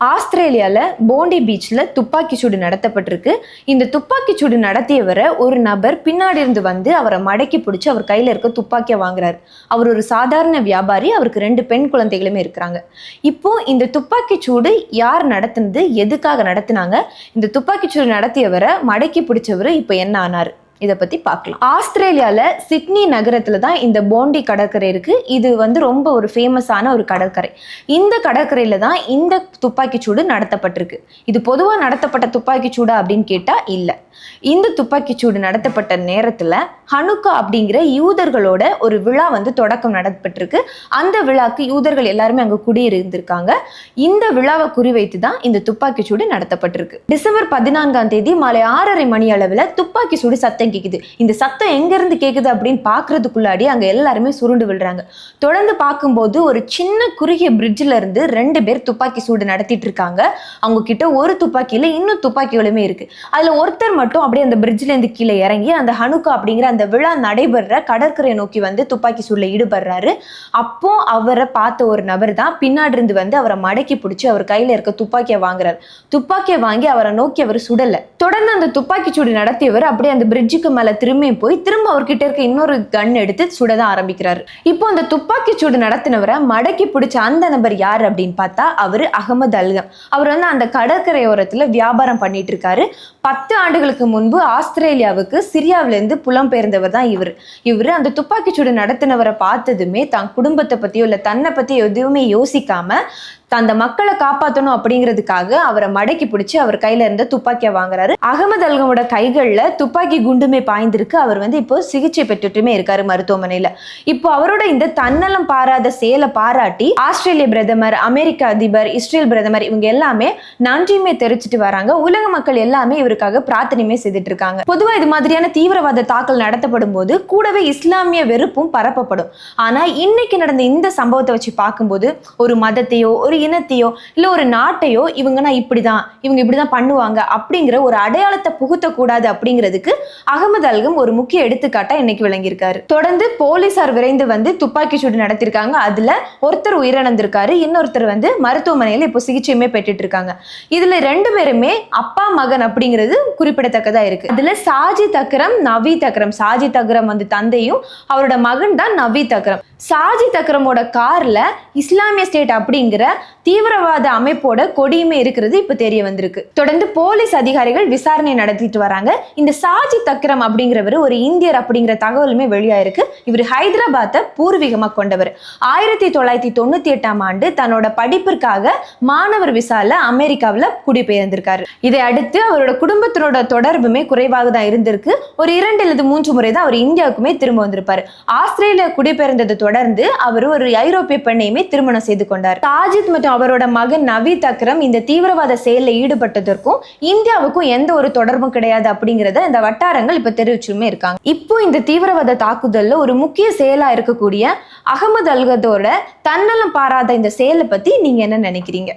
ஆஸ்திரேலியாவில் போண்டி பீச்சில் துப்பாக்கி சூடு நடத்தப்பட்டிருக்கு. இந்த துப்பாக்கி சூடு நடத்தியவரை ஒரு நபர் பின்னாடி இருந்து வந்து அவரை மடக்கி பிடிச்சி அவர் கையில் இருக்க துப்பாக்கியை வாங்குறாரு. அவர் ஒரு சாதாரண வியாபாரி அவருக்கு ரெண்டு பெண் குழந்தைகளுமே இருக்கிறாங்க. இப்போ இந்த துப்பாக்கி சூடு யார் நடத்துனது எதுக்காக நடத்தினாங்க? இந்த துப்பாக்கி சூடு நடத்தியவரை மடக்கி பிடிச்சவர் இப்போ என்ன ஆனார்? இதை பற்றி பார்க்கலாம். ஆஸ்திரேலியாவில் சிட்னி நகரத்தில் தான் இந்த போண்டி கடற்கரை இருக்குது இது வந்து ரொம்ப ஒரு ஃபேமஸான ஒரு கடற்கரை. இந்த கடற்கரையில் தான் இந்த துப்பாக்கிச்சூடு நடத்தப்பட்டிருக்கு. இது பொதுவாக நடத்தப்பட்ட துப்பாக்கிச்சூடா அப்படின்னு கேட்டால் இல்லை. இந்த துப்பாக்கி சூடு நடத்தப்பட்ட நேரத்தில் ஹனுக்கா அப்படிங்கிற யூதர்களோட ஒரு விழா வந்து தொடக்கம் நடத்தப்பட்டிருக்கு அந்த விழாக்கு யூதர்கள் எல்லாருமே அங்கே குடியிருந்திருக்காங்க. இந்த விழாவை குறிவைத்து தான் இந்த துப்பாக்கி சூடு நடத்தப்பட்டிருக்கு. டிசம்பர் பதினான்காம் தேதி மாலை ஆறரை மணி அளவில் துப்பாக்கி சூடு சத்தம் கேட்குது இந்த சத்தம் எங்க இருந்து கேட்குது அப்படின்னு பார்க்கறதுக்குள்ளாடி அங்க எல்லாருமே சுருண்டு விழுறாங்க. தொடர்ந்து பார்க்கும்போது ஒரு சின்ன குறுகிய பிரிட்ஜில் இருந்து ரெண்டு பேர் துப்பாக்கி சூடு நடத்திட்டு இருக்காங்க. அவங்க கிட்ட ஒரு துப்பாக்கியில் இன்னும் துப்பாக்கிகளுமே இருக்கு. அதுல ஒருத்தர் மட்டும் மட்டும் அப்படியே அந்த பிரிட்ஜ்லேருந்து கீழே இறங்கி அந்த ஹனுக்கா அப்படிங்கிற அந்த விழா நடைபெற கடற்கரை நோக்கி வந்து துப்பாக்கி சூடுல ஈடுபடுறாரு. அப்போ அவரை பார்த்த ஒரு நபர் தான் பின்னாடி இருந்து வந்து அவரை மடக்கி பிடிச்சி அவர் கையில இருக்க துப்பாக்கியை வாங்குறாரு. துப்பாக்கியை வாங்கி அவரை நோக்கி அவர் சுடல. தொடர்ந்து அந்த துப்பாக்கி சூடு நடத்தியவர் அப்படியே அந்த பிரிட்ஜுக்கு மேல திரும்பி போய் திரும்ப அவர்கிட்ட இருக்க இன்னொரு கன் எடுத்து சுடதான் ஆரம்பிக்கிறாரு. இப்போ அந்த துப்பாக்கி சூடு நடத்தினவரை மடக்கி பிடிச்ச அந்த நபர் யார் அப்படின்னு பார்த்தா அவர் அகமது அல்கம். அவர் வந்து அந்த கடற்கரையோரத்துல வியாபாரம் பண்ணிட்டு இருக்காரு. பத்து ஆண்டுகளுக்கு முன்பு ஆஸ்திரேலியாவுக்கு சிரியாவிலேருந்து புலம்பெயர்ந்தவர் தான் இவர். இவர் அந்த துப்பாக்கிச்சூடு நடத்தினவரை பார்த்ததுமே தான் குடும்பத்தை பற்றியோ இல்லை தன்னை பத்தி எதுவுமே யோசிக்காம அந்த மக்களை காப்பாற்றணும் அப்படிங்கிறதுக்காக அவரை மடக்கி பிடிச்சி அவர் கையில இருந்த துப்பாக்கியை வாங்குறாரு. அகமது அல்கமோட கைகளில் துப்பாக்கி குண்டுமே பாய்ந்திருக்கு. அவர் வந்து இப்போ சிகிச்சை பெற்றுட்டுமே இருக்காரு மருத்துவமனையில. இப்போ அவரோட இந்த தன்னலம் பாராத செயலை பாராட்டி ஆஸ்திரேலிய பிரதமர் அமெரிக்க அதிபர் இஸ்ரேல் பிரதமர் இவங்க எல்லாமே நன்றியுமே தெரிவிச்சிட்டு வராங்க. உலக மக்கள் எல்லாமே இவருக்காக பிரார்த்தனையுமே செய்துட்டு இருக்காங்க. பொதுவா இது மாதிரியான தீவிரவாத தாக்கல் நடத்தப்படும் போது கூடவே இஸ்லாமிய வெறுப்பும் பரப்பப்படும். ஆனா இன்னைக்கு நடந்த இந்த சம்பவத்தை வச்சு பார்க்கும்போது ஒரு மதத்தையோ ஒரு இனத்தையோ இல்ல ஒரு நாட்டையோ இவங்கன்னா இப்படிதான் இவங்க இப்படிதான் பண்ணுவாங்க அப்படிங்கிற ஒரு அடையாளத்தை புகுத்தக்கூடாது அப்படிங்கிறதுக்கு அகமது அல்கம் ஒரு முக்கிய எடுத்துக்காட்டாக இன்னைக்கு விளங்கியிருக்காரு. தொடர்ந்து போலீசார் விரைந்து வந்து துப்பாக்கி சூடு நடத்திருக்காங்க அதுல ஒருத்தர் உயிரிழந்திருக்காரு. இன்னொருத்தர் வந்து மருத்துவமனையில் இப்போ சிகிச்சையுமே பெற்றுட்டு இருக்காங்க இதுல ரெண்டு பேருமே அப்பா மகன் அப்படிங்கிறது குறிப்பிடத்தக்கதா இருக்கு. அதில் சாஜி தக்ரம் நவி தக்ரம் சாஜி தக்ரம் வந்து தந்தையும் அவரோட மகன் தான் நவி தக்ரம் சாஜி தக்ரமோட கார்ல இஸ்லாமிய ஸ்டேட் அப்படிங்கிற தீவிரவாத அமைப்போட கொடியுமே இருக்கிறது இப்ப தெரிய வந்திருக்கு. தொடர்ந்து போலீஸ் அதிகாரிகள் விசாரணை நடத்திட்டு வராங்க. இந்த சாஜி தக்ரம் அப்படிங்கிறவர் ஒரு இந்தியர் அப்படிங்கிற தகவலுமே வெளியாயிருக்கு. இவர் ஹைதராபாத்தை பூர்வீகமா கொண்டவர். ஆயிரத்தி தொள்ளாயிரத்தி தொண்ணூத்தி எட்டாம் ஆண்டு தன்னோட படிப்பிற்காக மாணவர் விசால அமெரிக்காவில் குடிபெயர்ந்திருக்காரு. இதை அடுத்து அவரோட குடும்பத்தினோட தொடர்புமே குறைவாக தான் இருந்திருக்கு. ஒரு இரண்டு அல்லது மூன்று முறை தான் அவர் இந்தியாவுக்குமே திரும்ப வந்திருப்பாரு. ஆஸ்திரேலியா குடிபெயர்ந்தது தொடர்ந்து அவர் ஒரு ஐரோப்பிய பெண்ணையுமே திருமணம் செய்து கொண்டார். தாஜித் மற்றும் அவரோட மகன் நவீத் அக்ரம் இந்த தீவிரவாத செயலில் ஈடுபட்டதற்கும் இந்தியாவுக்கும் எந்த ஒரு தொடர்பும் கிடையாது அப்படிங்கிறத இந்த வட்டாரங்கள் இப்ப தெரிவிச்சுமே இருக்காங்க. இப்போ இந்த தீவிரவாத தாக்குதல்ல ஒரு முக்கிய செயலா இருக்கக்கூடிய அகமது அல்கதோட தன்னலம் பாராத இந்த செயலை பத்தி நீங்க என்ன நினைக்கிறீங்க?